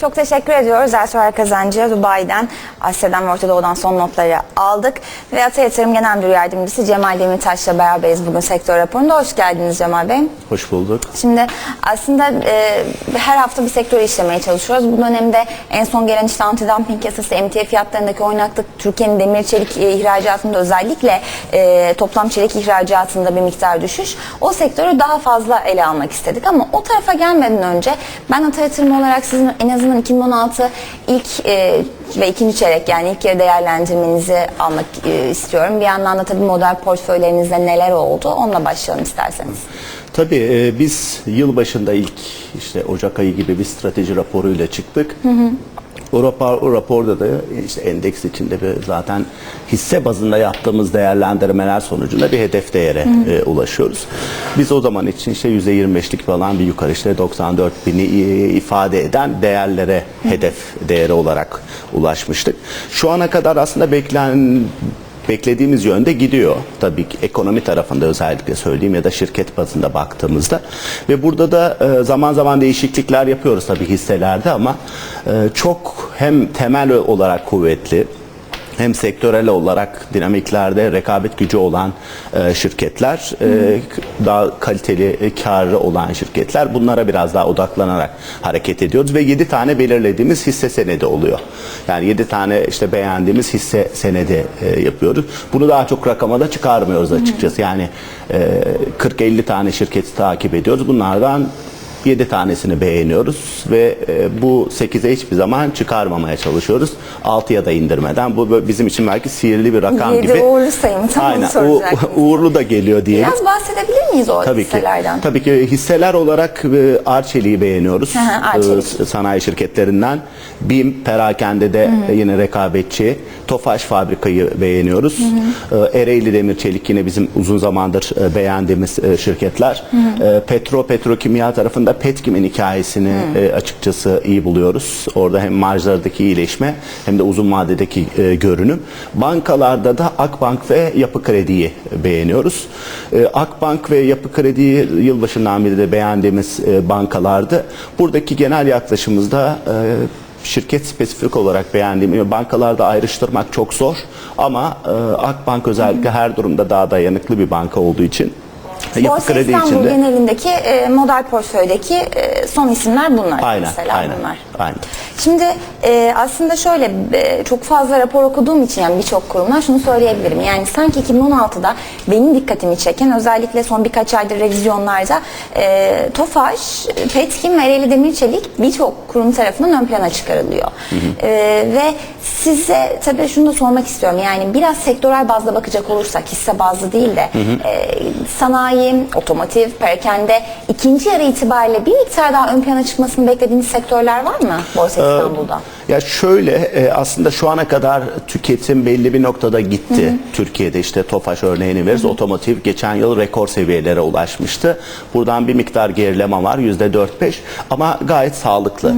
Çok teşekkür ediyoruz. Ersoy Kazancı Dubai'den, Asya'dan ve Orta Doğu'dan son notları aldık. Ve Ata Yatırım Genel Müdür Yardımcısı Cemal Demirtaş'la beraberiz bugün sektör raporunda. Hoş geldiniz Cemal Bey. Hoş bulduk. Şimdi aslında e, her hafta bir sektörü işlemeye çalışıyoruz. Bu dönemde en son gelen işte antidumping yasası, emtia fiyatlarındaki oynaklık, Türkiye'nin demir çelik e, ihracatında özellikle e, toplam çelik ihracatında bir miktar düşüş. O sektörü daha fazla ele almak istedik ama o tarafa gelmeden önce ben Ata Yatırım olarak sizin en azından 2016 ilk e, ve ikinci çeyrek yani ilk yarı değerlendirmenizi almak e, istiyorum. Bir yandan da tabii model portföylerinizde neler oldu onunla başlayalım isterseniz. Tabii e, biz yılbaşında ilk işte Ocak ayı gibi bir strateji raporuyla çıktık. O, rapor, o raporda da işte endeks içinde bir zaten hisse bazında yaptığımız değerlendirmeler sonucunda bir hedef değere e, ulaşıyoruz. Biz o zaman için işte %25'lik falan bir yukarı işte 94 bini e, ifade eden değerlere hedef değeri olarak ulaşmıştık. Şu ana kadar aslında beklen beklediğimiz yönde gidiyor. Tabii ki ekonomi tarafında özellikle söyleyeyim ya da şirket bazında baktığımızda. Ve burada da e, zaman zaman değişiklikler yapıyoruz tabii hisselerde ama e, çok hem temel olarak kuvvetli hem sektörel olarak dinamiklerde rekabet gücü olan e, şirketler, e, daha kaliteli, e, karlı olan şirketler bunlara biraz daha odaklanarak hareket ediyoruz ve 7 tane belirlediğimiz hisse senedi oluyor. Yani 7 tane işte beğendiğimiz hisse senedi e, yapıyoruz. Bunu daha çok rakama da çıkarmıyoruz açıkçası. Yani e, 40-50 tane şirketi takip ediyoruz. Bunlardan 7 tanesini beğeniyoruz ve e, bu 8'e hiçbir zaman çıkarmamaya çalışıyoruz. 6'ya da indirmeden. Bu bizim için belki sihirli bir rakam Yedi gibi. uğurlu sayım, tam Aynen. U- uğurlu da geliyor diyelim. Biraz bahsedebilir miyiz o Tabii ki. hisselerden? Tabii ki hisseler olarak e, Arçelik'i beğeniyoruz. Hı hı, Arçelik. E, Sanayi şirketlerinden. BİM perakende de e, yine rekabetçi. Tofaş fabrikayı beğeniyoruz. E, Ereğli Demir Çelik yine bizim uzun zamandır e, beğendiğimiz e, şirketler. E, Petro Petrokimya tarafında Petkim'in hikayesini e, açıkçası iyi buluyoruz. Orada hem marjlardaki iyileşme hem de uzun vadedeki e, görünüm. Bankalarda da Akbank ve Yapı Kredi'yi beğeniyoruz. E, Akbank ve Yapı Kredi'yi yılbaşından beri de beğendiğimiz e, bankalardı. Buradaki genel yaklaşımımızda e, şirket spesifik olarak beğendiğim bankalarda ayrıştırmak çok zor ama e, Akbank özellikle her durumda daha dayanıklı bir banka olduğu için Borsa Kredi İstanbul için de genelindeki e, model portföydeki e, son isimler bunlar. aynen mesela aynen bunlar. Aynen. Şimdi e, aslında şöyle e, çok fazla rapor okuduğum için yani birçok kurumlar şunu söyleyebilirim. Yani sanki 2016'da benim dikkatimi çeken özellikle son birkaç aydır revizyonlarda e, TOFAŞ, Petkim ve Ereğli Demirçelik birçok kurum tarafından ön plana çıkarılıyor. E, ve size tabii şunu da sormak istiyorum. Yani biraz sektörel bazda bakacak olursak hisse bazlı değil de e, sanayi, otomotiv, perakende ikinci yarı itibariyle bir miktar daha ön plana çıkmasını beklediğiniz sektörler var mı Borsa İstanbul'da? Ya şöyle e, aslında şu ana kadar tüketim belli bir noktada gitti. Türkiye'de işte Tofaş örneğini veririz. Otomotiv geçen yıl rekor seviyelere ulaşmıştı. Buradan bir miktar gerileme var %4-5 ama gayet sağlıklı.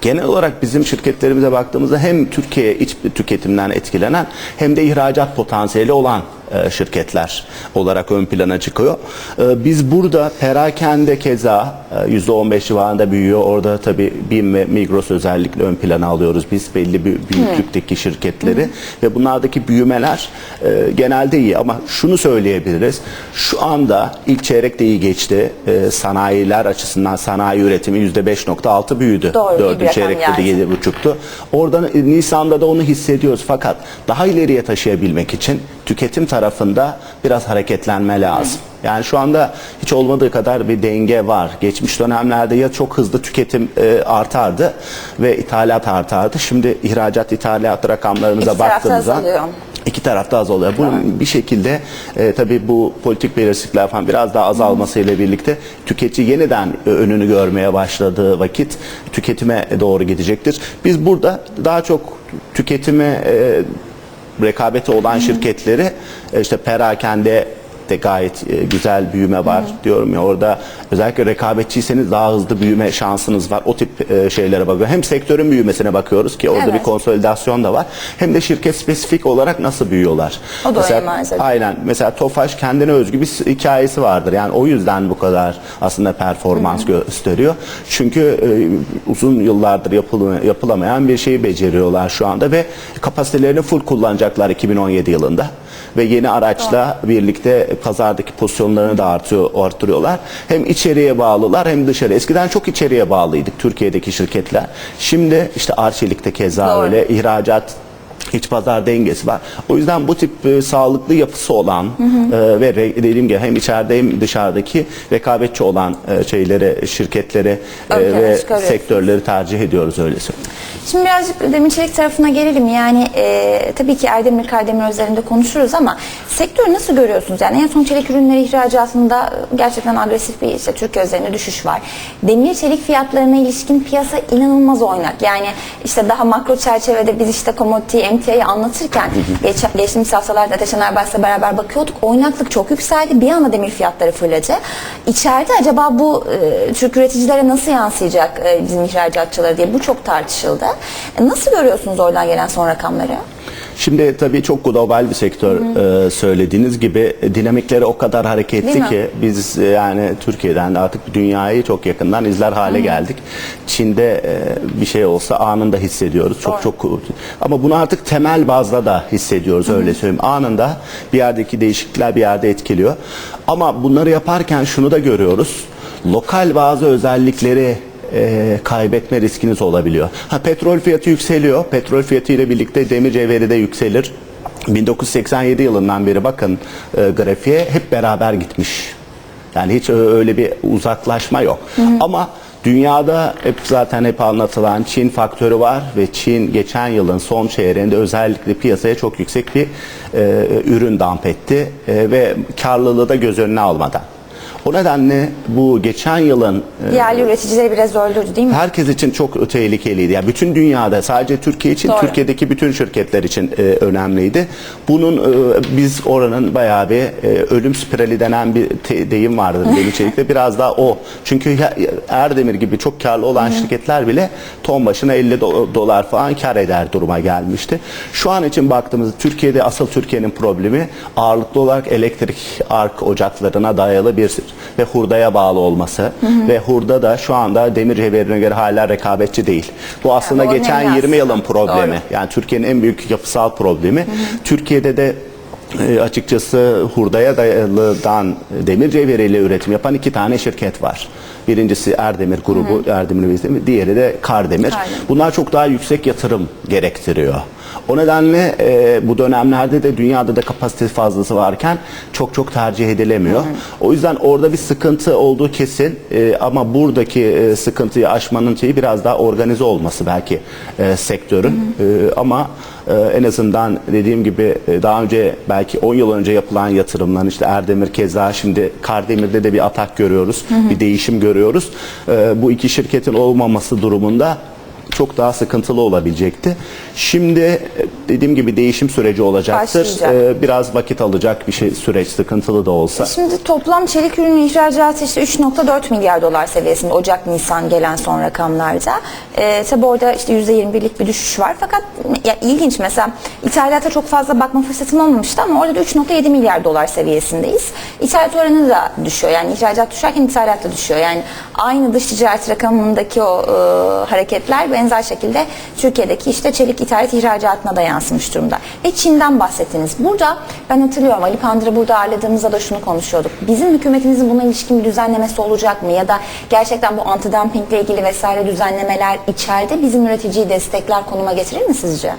Genel olarak bizim şirketlerimize baktığımızda hem Türkiye iç tüketimden etkilenen hem de ihracat potansiyeli olan şirketler olarak ön plana çıkıyor. E, Biz burada perakende keza e, %15 civarında büyüyor. Orada tabii BİM ve Migros özellikle ön plana alıyoruz biz belli bir büyüklükteki şirketleri ve bunlardaki büyümeler e, genelde iyi ama şunu söyleyebiliriz. Şu anda ilk çeyrek de iyi geçti. E, Sanayiler açısından sanayi üretimi %5.6 büyüdü. Doğru, Dördüncü çeyrekte de geldi. 7.5'tu. Oradan e, Nisan'da da onu hissediyoruz fakat daha ileriye taşıyabilmek için tüketim tarafında biraz hareketlenme lazım. Yani şu anda hiç olmadığı kadar bir denge var. Geçmiş dönemlerde ya çok hızlı tüketim e, artardı ve ithalat artardı. Şimdi ihracat ithalat rakamlarımıza İki baktığımızda azalıyor. İki tarafta az oluyor. Bunun bir şekilde e, tabii bu politik belirsizlikler falan biraz daha azalmasıyla birlikte tüketici yeniden e, önünü görmeye başladığı vakit tüketime doğru gidecektir. Biz burada daha çok tüketime e, rekabeti olan şirketleri e, işte perakende de gayet e, güzel büyüme var diyorum ya orada özellikle rekabetçiyseniz daha hızlı büyüme şansınız var. O tip e, şeylere bakıyor. Hem sektörün büyümesine bakıyoruz ki orada Evet. bir konsolidasyon da var. Hem de şirket spesifik olarak nasıl büyüyorlar. O da Mesela-. Aynen. Mesela Tofaş kendine özgü bir s- hikayesi vardır. Yani o yüzden bu kadar aslında performans gösteriyor. Çünkü e, uzun yıllardır yapıl- yapılamayan bir şeyi beceriyorlar şu anda ve kapasitelerini full kullanacaklar 2017 yılında. Ve yeni araçla birlikte pazardaki pozisyonlarını da artıyor, artırıyorlar. Hem içeriye bağlılar hem dışarı. Eskiden çok içeriye bağlıydık Türkiye'deki şirketler. Şimdi işte Arçelik'te keza Doğru. öyle ihracat iç pazar dengesi var. O yüzden bu tip e, sağlıklı yapısı olan e, ve dediğim gibi hem içeride hem dışarıdaki rekabetçi olan e, şeyleri, şirketleri e, Ön ve sektörleri tercih ediyoruz öyle söyleyeyim. Şimdi birazcık Demir Çelik tarafına gelelim. Yani e, tabii ki Erdemir Kardemir üzerinde konuşuruz ama sektörü nasıl görüyorsunuz? Yani en son çelik ürünleri ihracatında gerçekten agresif bir işte Türkiye üzerinde düşüş var. Demir çelik fiyatlarına ilişkin piyasa inanılmaz oynak. Yani işte daha makro çerçevede biz işte commodity, emtiayı anlatırken geç, geçtiğimiz haftalarda Ateş Enerbaş'la beraber bakıyorduk. Oynaklık çok yükseldi. Bir anda demir fiyatları fırladı. İçeride acaba bu e, Türk üreticilere nasıl yansıyacak e, bizim ihracatçılara diye bu çok tartışıldı. E, Nasıl görüyorsunuz oradan gelen son rakamları? Şimdi tabii çok global bir sektör e, söylediğiniz gibi e, dinamikleri o kadar hareketli Değil mi? ki biz e, yani Türkiye'den de artık dünyayı çok yakından izler hale geldik. Çin'de e, bir şey olsa anında hissediyoruz. Çok çok ama bunu artık temel bazda da hissediyoruz öyle söyleyeyim. Anında bir yerdeki değişiklikler bir yerde etkiliyor. Ama bunları yaparken şunu da görüyoruz. Lokal bazı özellikleri e, kaybetme riskiniz olabiliyor. Ha petrol fiyatı yükseliyor. Petrol fiyatı ile birlikte demir cevheri de yükselir. 1987 yılından beri bakın e, grafiğe hep beraber gitmiş. Yani hiç ö- öyle bir uzaklaşma yok. Ama dünyada hep zaten hep anlatılan Çin faktörü var ve Çin geçen yılın son çeyreğinde özellikle piyasaya çok yüksek bir e, ürün damp etti e, ve karlılığı da göz önüne almadan. O nedenle bu geçen yılın e, Yerli üreticileri biraz öldürdü değil mi? herkes için çok tehlikeliydi. Yani bütün dünyada sadece Türkiye için, Doğru. Türkiye'deki bütün şirketler için e, önemliydi. Bunun e, biz oranın bayağı bir e, ölüm spirali denen bir te- deyim vardı benim içerikte. Biraz daha o. Çünkü ya- Erdemir gibi çok karlı olan şirketler bile ton başına 50 do- dolar falan kar eder duruma gelmişti. Şu an için baktığımızda Türkiye'de asıl Türkiye'nin problemi ağırlıklı olarak elektrik ark ocaklarına dayalı bir ve hurdaya bağlı olması ve hurda da şu anda demir cevherine göre hala rekabetçi değil. Bu aslında Yani geçen önemli 20 yılın problemi. Doğru. Yani Türkiye'nin en büyük yapısal problemi. Türkiye'de de e, açıkçası hurdaya dayalıdan demir cevheriyle üretim yapan iki tane şirket var. Birincisi Erdemir grubu, Erdemir ve İzdemir, diğeri de Kardemir. Kardemir. Bunlar çok daha yüksek yatırım gerektiriyor. O nedenle e, bu dönemlerde de dünyada da kapasite fazlası varken çok çok tercih edilemiyor. O yüzden orada bir sıkıntı olduğu kesin E, ama buradaki e, sıkıntıyı aşmanın şeyi biraz daha organize olması belki e, sektörün E, ama e, en azından dediğim gibi e, daha önce belki 10 yıl önce yapılan yatırımların işte Erdemir keza şimdi Kardemir'de de bir atak görüyoruz. Bir değişim görüyoruz. E, bu iki şirketin olmaması durumunda çok daha sıkıntılı olabilecekti. Şimdi e, dediğim gibi değişim süreci olacaktır. Başlayacak. E, Biraz vakit alacak bir şey süreç sıkıntılı da olsa. Şimdi toplam çelik ürünü ihracatı işte 3.4 milyar dolar seviyesinde Ocak-Nisan gelen son rakamlarda. Ee, tabi orada işte %21'lik bir düşüş var. Fakat ya ilginç mesela ithalata çok fazla bakma fırsatım olmamıştı ama orada da 3.7 milyar dolar seviyesindeyiz. İthalat oranı da düşüyor. Yani ihracat düşerken ithalat da düşüyor. Yani aynı dış ticaret rakamındaki o e, hareketler benzer şekilde Türkiye'deki işte çelik ithalat ihracatına da yansımış durumda. Ve Çin'den bahsettiniz. Burada ben hatırlıyorum Ali Pandır'ı burada ağırladığımızda da şunu konuşuyorduk. Bizim hükümetimizin buna ilişkin bir düzenlemesi olacak mı? Ya da gerçekten bu antidumpingle ilgili vesaire düzenlemeler içeride bizim üreticiyi destekler konuma getirir mi sizce?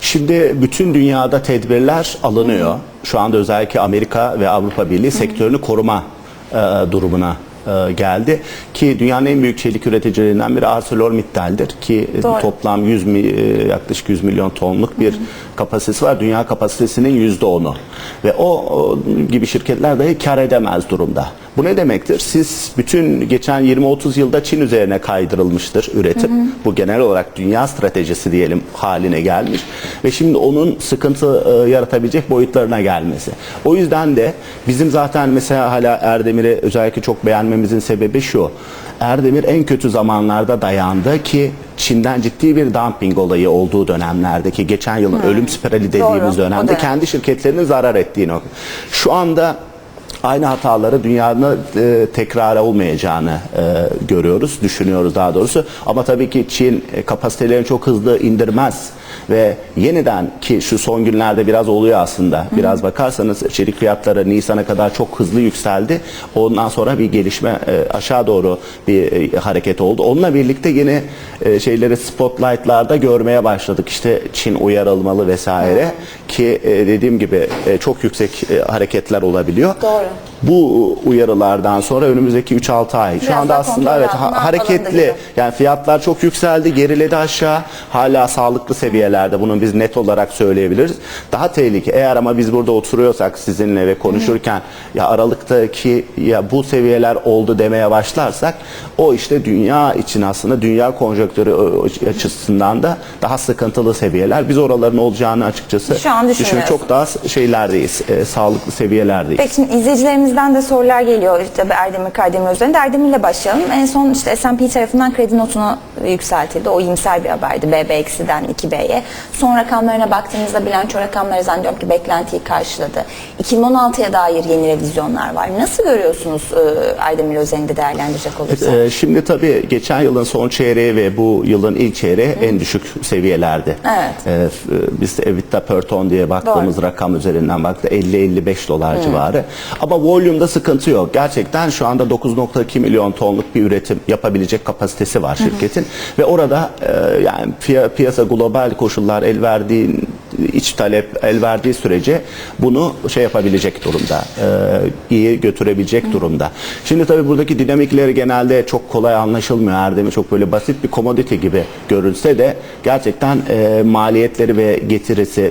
Şimdi bütün dünyada tedbirler alınıyor. Şu anda özellikle Amerika ve Avrupa Birliği sektörünü koruma e, durumuna e, geldi ki dünyanın en büyük çelik üreticilerinden biri ArcelorMittal'dir ki e, Doğru. toplam 100 mi, e, yaklaşık 100 milyon tonluk bir kapasitesi var. Dünya kapasitesinin %10'u ve o, o gibi şirketler dahi kar edemez durumda. Bu ne demektir? Siz bütün geçen 20-30 yılda Çin üzerine kaydırılmıştır üretim. Bu genel olarak dünya stratejisi diyelim haline gelmiş ve şimdi onun sıkıntı e, yaratabilecek boyutlarına gelmesi. O yüzden de bizim zaten mesela hala Erdemir'i özellikle çok beğenmemizin sebebi şu. Erdemir en kötü zamanlarda dayandı ki Çin'den ciddi bir dumping olayı olduğu dönemlerdeki geçen yılın ölüm spirali dediğimiz Doğru, dönemde dönem. kendi şirketlerinin zarar ettiğini. Şu anda aynı hataları dünyada e, tekrar olmayacağını e, görüyoruz, düşünüyoruz daha doğrusu. Ama tabii ki Çin e, kapasitelerini çok hızlı indirmez ve yeniden ki şu son günlerde biraz oluyor aslında. Biraz bakarsanız çelik fiyatları Nisan'a kadar çok hızlı yükseldi. Ondan sonra bir gelişme e, aşağı doğru bir e, hareket oldu. Onunla birlikte yine e, şeyleri spotlight'larda görmeye başladık. İşte Çin uyarılmalı vesaire ki dediğim gibi çok yüksek hareketler olabiliyor. Doğru. Bu uyarılardan sonra önümüzdeki 3-6 ay şu Biraz anda aslında evet ha- hareketli yani fiyatlar çok yükseldi, geriledi aşağı. Hala sağlıklı seviyelerde. Bunu biz net olarak söyleyebiliriz. Daha tehlike. Eğer ama biz burada oturuyorsak sizinle ve konuşurken ya aralıktaki ya bu seviyeler oldu demeye başlarsak o işte dünya için aslında dünya konjonktürü açısından da daha sıkıntılı seviyeler. Biz oraların olacağını açıkçası Şu an düşün düşünmüyorsunuz. çok daha şeylerdeyiz. e, sağlıklı seviyelerdeyiz. Peki şimdi izleyicilerimizden de sorular geliyor işte Erdemir Kaydemir üzerinde. Erdemir'le başlayalım. En son işte S&P tarafından kredi notuna yükseltildi. O iyimser bir haberdi. BB-'den 2B'ye. Son rakamlarına baktığımızda bilanço rakamları zannediyorum ki beklentiyi karşıladı. 2016'ya dair yeni revizyonlar var. Nasıl görüyorsunuz e, Erdemir özelinde değerlendirecek olursak? Ee, Şimdi tabii geçen yılın son çeyreği ve bu yılın ilk çeyreği en düşük seviyelerde. Evet. F- biz de EBITDA per ton diye baktığımız rakam üzerinden baktı 50-55 dolar civarı. Ama volümde sıkıntı yok. Gerçekten şu anda 9.2 milyon tonluk bir üretim yapabilecek kapasitesi var şirketin ve orada e, yani piya- piyasa global koşullar el verdiği iç talep el verdiği sürece bunu şey yapabilecek durumda. e, iyi götürebilecek durumda. Şimdi tabii buradaki dinamikleri genelde çok kolay anlaşılmıyor. Erdem'i çok böyle basit bir commodity gibi görülse de gerçekten e, maliyetleri ve getirisi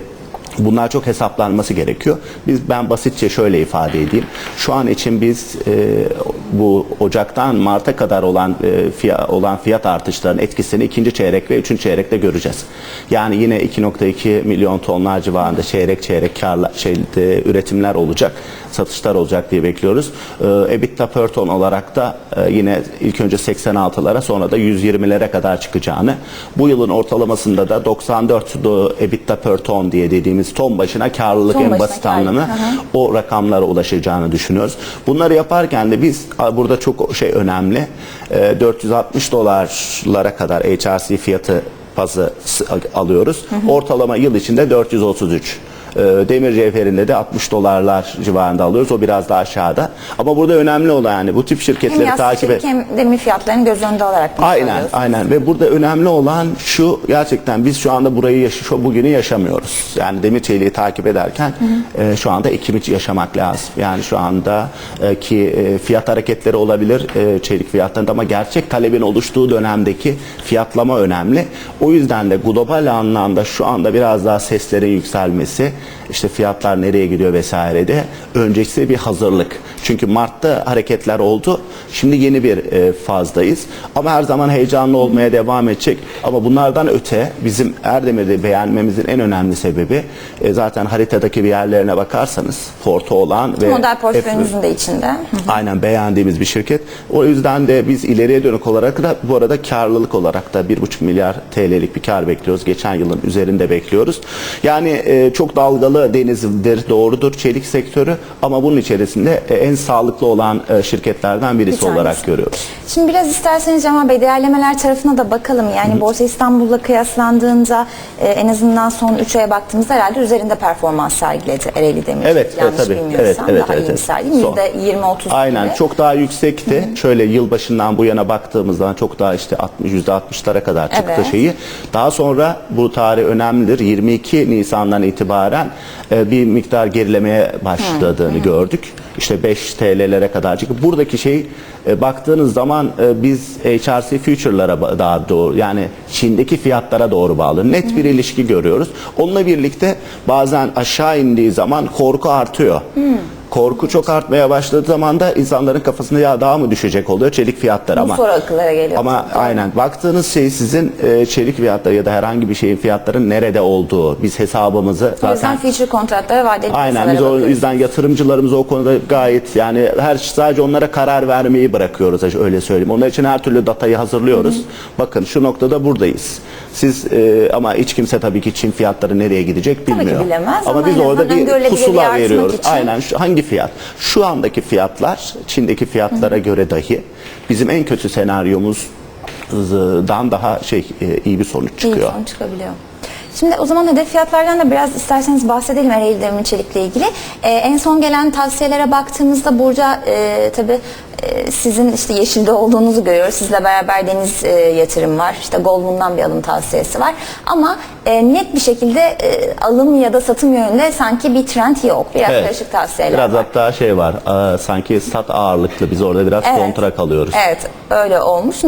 Bunlar çok hesaplanması gerekiyor. Biz ben basitçe şöyle ifade edeyim. Şu an için biz e, bu Ocak'tan Mart'a kadar olan e, fiyat, olan fiyat artışlarının etkisini ikinci çeyrek ve üçüncü çeyrekte göreceğiz. Yani yine 2.2 milyon tonlar civarında çeyrek çeyrek karla şeyde üretimler olacak, satışlar olacak diye bekliyoruz. E, EBITDA per ton olarak da e, yine ilk önce 86'lara sonra da 120'lere kadar çıkacağını, bu yılın ortalamasında da 94 do- EBITDA per ton diye dediğimiz ton başına karlılık Ton en başına basit karlılık, anlamı hı hı. o rakamlara ulaşacağını düşünüyoruz. Bunları yaparken de biz burada çok şey önemli. E, 460 dolarlara kadar HRC fiyatı s- alıyoruz. Ortalama yıl içinde 433. E, Demir cevherinde de 60 dolarlar civarında alıyoruz. O biraz daha aşağıda. Ama burada önemli olan yani bu tip hem şirketleri yaz takip et. hem demir fiyatlarını göz önünde alarak Aynen, aynen ve burada önemli olan şu gerçekten biz şu anda burayı yaş- şu bugünü yaşamıyoruz. Yani demir çeliği takip ederken e, şu anda Ekim'i yaşamak lazım. Yani şu anda e, ki e, fiyat hareketleri olabilir e, çelik fiyatlarında ama gerçek talebin oluştuğu dönemdeki fiyatlama önemli. O yüzden de global anlamda şu anda biraz daha seslerin yükselmesi, işte fiyatlar nereye gidiyor vesaire de öncesi bir hazırlık. Çünkü Mart'ta hareketler oldu. Şimdi yeni bir e, fazdayız. Ama her zaman heyecanlı olmaya devam edecek. Ama bunlardan öte bizim Erdemir'de beğenmemizin en önemli sebebi e, zaten haritadaki bir yerlerine bakarsanız Porto olan ve Model portföyünüzün de içinde. Aynen beğendiğimiz bir şirket. O yüzden de biz ileriye dönük olarak da bu arada karlılık olarak da 1,5 milyar TL'lik bir kar bekliyoruz. Geçen yılın üzerinde bekliyoruz. Yani e, çok dalgalı denizdir, doğrudur çelik sektörü ama bunun içerisinde e, en sağlıklı olan e, şirketlerden birisi Bir tanesi. olarak görüyoruz. Şimdi biraz isterseniz Cemal Bey değerlemeler tarafına da bakalım. Yani Borsa İstanbul'la kıyaslandığında e, en azından son 3 aya baktığımızda herhalde üzerinde performans sergiledi Ereğli Demir. Evet, Yanlış tabii. Evet, evet, daha evet, iyimser evet. değil mi? Son. %20-30 Aynen gibi. çok daha yüksekti. Şöyle yılbaşından bu yana baktığımızda çok daha işte 60 %60'lara kadar çıktı Evet. şeyi. Daha sonra bu tarih önemlidir. 22 Nisan'dan itibaren e, bir miktar gerilemeye başladığını gördük. İşte 5 TL'lere kadar çıktı. Buradaki şey e, baktığınız zaman e, biz HRC future'lara daha doğru yani Çin'deki fiyatlara doğru bağlı. Net bir ilişki görüyoruz. Onunla birlikte bazen aşağı indiği zaman korku artıyor. Korku çok artmaya başladığı zaman da insanların kafasında ya daha mı düşecek oluyor çelik fiyatları ama soru akıllara geliyor. ama aynen baktığınız şey sizin e, çelik fiyatları ya da herhangi bir şeyin fiyatların nerede olduğu. Biz hesabımızı O yüzden zaten future kontratlara vadeli Aynen biz o bakıyoruz. yüzden yatırımcılarımız o konuda gayet yani her sadece onlara karar vermeyi bırakıyoruz öyle söyleyeyim. Onlar için her türlü datayı hazırlıyoruz. Bakın şu noktada buradayız. Siz e, ama hiç kimse tabii ki Çin fiyatları nereye gidecek ki bilmiyor. bilemez ama ama biz orada bir pusula veriyoruz. için- Aynen şu hangi fiyat? Şu andaki fiyatlar Çin'deki fiyatlara göre dahi bizim en kötü senaryomuzdan daha şey e, iyi bir sonuç İyi çıkıyor. sonuç çıkabiliyor. Şimdi o zaman hedef fiyatlardan da biraz isterseniz bahsedelim Ereğli Demir Çelik'le ilgili. Ee, en son gelen tavsiyelere baktığımızda burada e, tabii e, sizin işte yeşilde olduğunuzu görüyoruz. Sizle beraber deniz e, yatırım var. İşte Goldman'dan bir alım tavsiyesi var. Ama e, net bir şekilde e, alım ya da satım yönünde sanki bir trend yok. Biraz Evet. karışık tavsiyeler Biraz var. hatta şey var. aa, sanki sat ağırlıklı biz orada biraz Evet. kontra kalıyoruz. Evet öyle olmuş.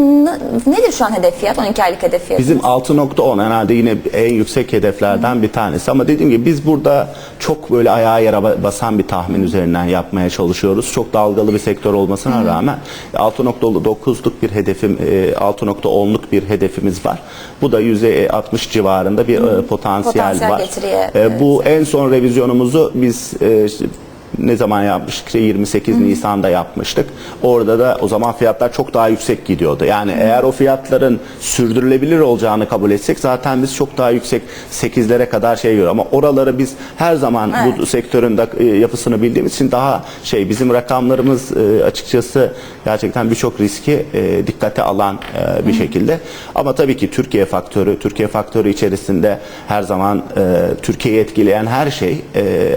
Nedir şu an hedef fiyat? 12 aylık hedef fiyat. Bizim 6.10 herhalde yine en yüksek hedeflerden bir tanesi. Ama dediğim gibi biz burada çok böyle ayağa yere ba- basan bir tahmin üzerinden yapmaya çalışıyoruz. Çok dalgalı bir sektör olmasına rağmen 6.9'luk bir hedefim, e, 6.10'luk bir hedefimiz var. Bu da %60 civarında bir e, potansiyel, Potansiyel var. getiriye, E, Bu en son revizyonumuzu biz e, ne zaman yapmıştık? İşte 28 Nisan'da yapmıştık. Orada da o zaman fiyatlar çok daha yüksek gidiyordu. Yani eğer o fiyatların sürdürülebilir olacağını kabul etsek zaten biz çok daha yüksek 8'lere kadar şey yiyor. Ama oraları biz her zaman bu sektörün de, e, yapısını bildiğimiz için daha şey bizim rakamlarımız e, açıkçası gerçekten birçok riski e, dikkate alan bir şekilde. Ama tabii ki Türkiye faktörü, Türkiye faktörü içerisinde her zaman Türkiye'yi etkileyen her şey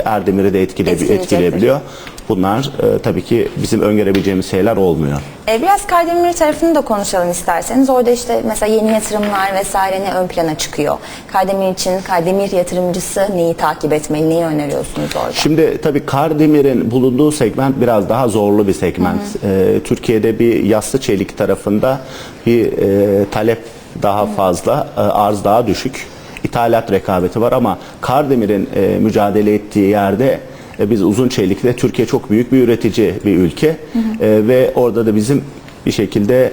Erdemir'i de etkile, Etkileyecektir. Etkileyebiliyor. Bunlar e, tabii ki bizim öngörebileceğimiz şeyler olmuyor. E, biraz Kardemir tarafını da konuşalım isterseniz. Orada işte mesela yeni yatırımlar vesaire ne ön plana çıkıyor? Kardemir için Kardemir yatırımcısı neyi takip etmeli, neyi öneriyorsunuz orada? Şimdi tabii Kardemir'in bulunduğu segment biraz daha zorlu bir segment. Ee, Türkiye'de bir yassı çelik tarafında bir e, talep daha fazla, e, arz daha düşük. İthalat rekabeti var ama Kardemir'in e, mücadele ettiği yerde e, biz uzun çelikte Türkiye çok büyük bir üretici bir ülke E, ve orada da bizim bir şekilde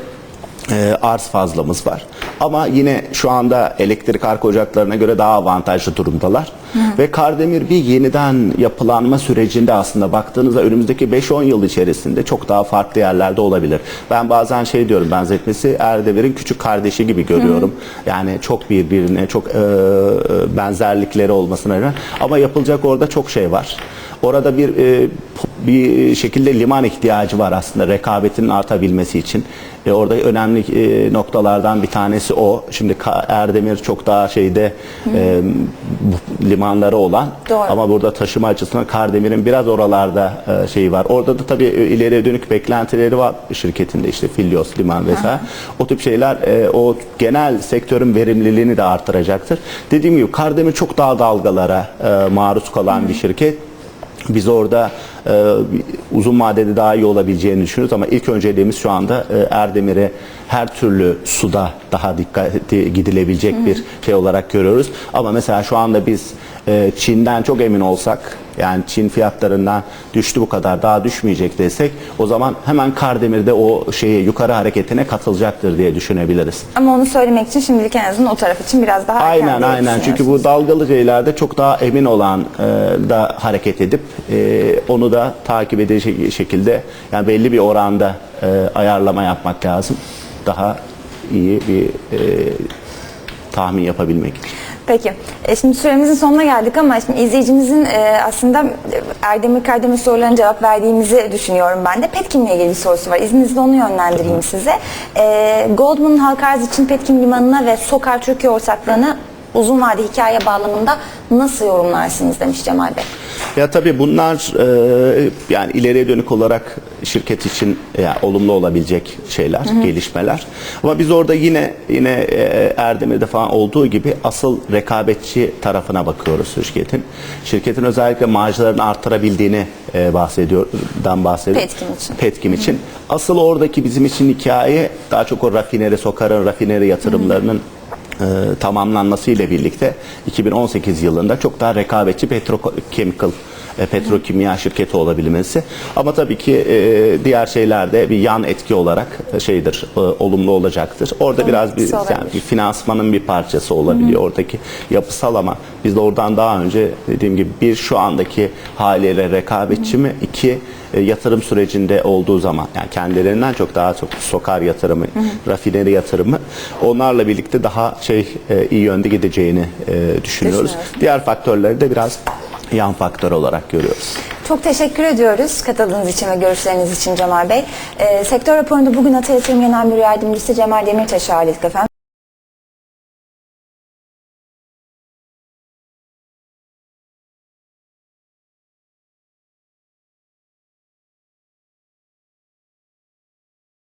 e, arz fazlamız var. Ama yine şu anda elektrik arka ocaklarına göre daha avantajlı durumdalar. Ve Kardemir bir yeniden yapılanma sürecinde aslında baktığınızda önümüzdeki 5-10 yıl içerisinde çok daha farklı yerlerde olabilir. Ben bazen şey diyorum benzetmesi Erdemir'in küçük kardeşi gibi görüyorum. Yani çok birbirine çok e, e, benzerlikleri olmasına rağmen ama yapılacak orada çok şey var. Orada bir e, bir şekilde liman ihtiyacı var aslında rekabetin artabilmesi için. E, orada önemli e, noktalardan bir tanesi o. Şimdi Erdemir çok daha şeyde e, limanları olan Doğru. ama burada taşıma açısından Kardemir'in biraz oralarda e, şeyi var. Orada da tabii e, ileriye dönük beklentileri var şirketinde işte Filyos, liman vesaire. O tip şeyler e, o genel sektörün verimliliğini de artıracaktır. Dediğim gibi Kardemir çok daha dalgalara e, maruz kalan bir şirket. Biz orada e, uzun vadede daha iyi olabileceğini düşünüyoruz ama ilk önceliğimiz şu anda e, Erdemir'e her türlü suda daha dikkatli gidilebilecek bir şey olarak görüyoruz. Ama mesela şu anda biz e, Çin'den çok emin olsak yani Çin fiyatlarından düştü bu kadar daha düşmeyecek desek o zaman hemen Kardemir'de o şeye yukarı hareketine katılacaktır diye düşünebiliriz. Ama onu söylemek için şimdilik en azından o taraf için biraz daha erken Aynen diye aynen çünkü bu dalgalı şeylerde çok daha emin olan e, da hareket edip e, onu da takip edecek şekilde yani belli bir oranda e, ayarlama yapmak lazım. Daha iyi bir e, tahmin yapabilmek için. Peki. E, şimdi süremizin sonuna geldik ama şimdi izleyicimizin e, aslında e, Erdemir Kardemir sorularına cevap verdiğimizi düşünüyorum ben de. Petkin'le ilgili bir sorusu var. İzninizle onu yönlendireyim size. E, Goldman halka arz için Petkin limanına ve Sokar Türkiye ortaklığını uzun vade hikaye bağlamında nasıl yorumlarsınız demiş Cemal Bey. Ya tabii bunlar e, yani ileriye dönük olarak şirket için yani olumlu olabilecek şeyler, gelişmeler. Ama biz orada yine yine e, Erdemir'de falan olduğu gibi asıl rekabetçi tarafına bakıyoruz şirketin. Şirketin özellikle marjlarını arttırabildiğini e, bahsediyordan bahsediyoruz. Petkim için. Petkim için. Asıl oradaki bizim için hikaye daha çok o rafineri, sokarın rafineri yatırımlarının e, tamamlanması ile birlikte 2018 yılında çok daha rekabetçi petrochemical e, petrokimya şirketi olabilmesi. Ama tabii ki e, diğer şeylerde bir yan etki olarak e, şeydir, e, olumlu olacaktır. Orada biraz bir, olabilir. yani bir finansmanın bir parçası olabiliyor oradaki yapısal ama biz de oradan daha önce dediğim gibi bir şu andaki haliyle rekabetçi mi? iki e, yatırım sürecinde olduğu zaman yani kendilerinden çok daha çok sokar yatırımı, rafineri yatırımı onlarla birlikte daha şey e, iyi yönde gideceğini e. Düşünüyoruz. Diğer faktörleri de biraz yan faktör olarak görüyoruz. Çok teşekkür ediyoruz katıldığınız için ve görüşleriniz için Cemal Bey. Ee, sektör raporunda bugün Ata Yatırım Genel Müdür Yardımcısı Cemal Demirtaş'ı ağırladık efendim.